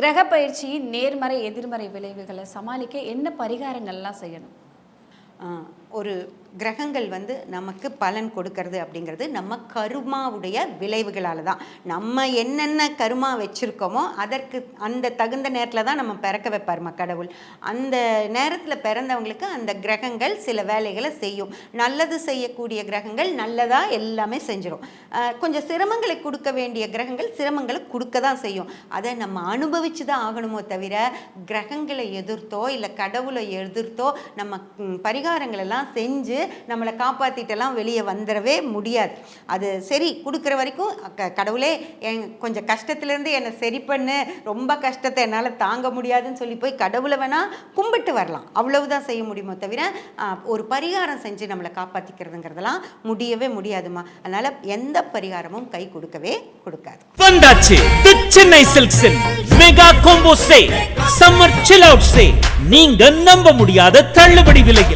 கிரக பயிற்சியின் நேர்மறை எதிர்மறை விளைவுகளை சமாளிக்க என்ன பரிகாரங்கள்லாம் செய்யணும்? ஒரு கிரகங்கள் வந்து நமக்கு பலன் கொடுக்கறது அப்படிங்கிறது நம்ம கருமாவுடைய விளைவுகளால் தான். நம்ம என்னென்ன கருமா வச்சுருக்கோமோ அதற்கு அந்த தகுந்த நேரத்தில் தான் நம்ம பிறக்க வைப்பார் கடவுள். அந்த நேரத்தில் பிறந்தவங்களுக்கு அந்த கிரகங்கள் சில வேலைகளை செய்யும். நல்லது செய்யக்கூடிய கிரகங்கள் நல்லதாக எல்லாமே செஞ்சிடும் கொஞ்சம் சிரமங்களை கொடுக்க வேண்டிய கிரகங்கள் சிரமங்களை கொடுக்க தான் செய்யும். அதை நம்ம அனுபவிச்சு தான் ஆகணுமோ தவிர கிரகங்களை எதிர்த்தோ இல்லை கடவுளை எதிர்த்தோ நம்ம பரிகாரங்களெல்லாம் செஞ்சு நம்மளை காப்பாற்றிட்டெல்லாம் வெளியே வந்துடவே முடியாது. அது சரி கொடுக்குற வரைக்கும் க கடவுளே என் கொஞ்சம் கஷ்டத்துலேருந்து என்னை சரி பண்ணு. ரொம்ப கஷ்டத்தை என்னால் தாங்க முடியாதுன்னு சொல்லி போய் கடவுளை வேணால் கும்பிட்டு வரலாம். அவ்வளவுதான் செய்ய முடியுமோ தவிர ஒரு பரிகாரம் செஞ்சு நம்மளை காப்பாற்றிக்கிறதுங்கிறதெல்லாம் முடியவே முடியாதுமா அதனால் எந்த பரிகாரமும் கை கொடுக்கவே கொடுக்காது. வந்தாச்சு. The Chennai சில்க்ஸின் mega combo say summer chill out say நீங்க நம்ப முடியாத தள்ளுபடி விலையில்.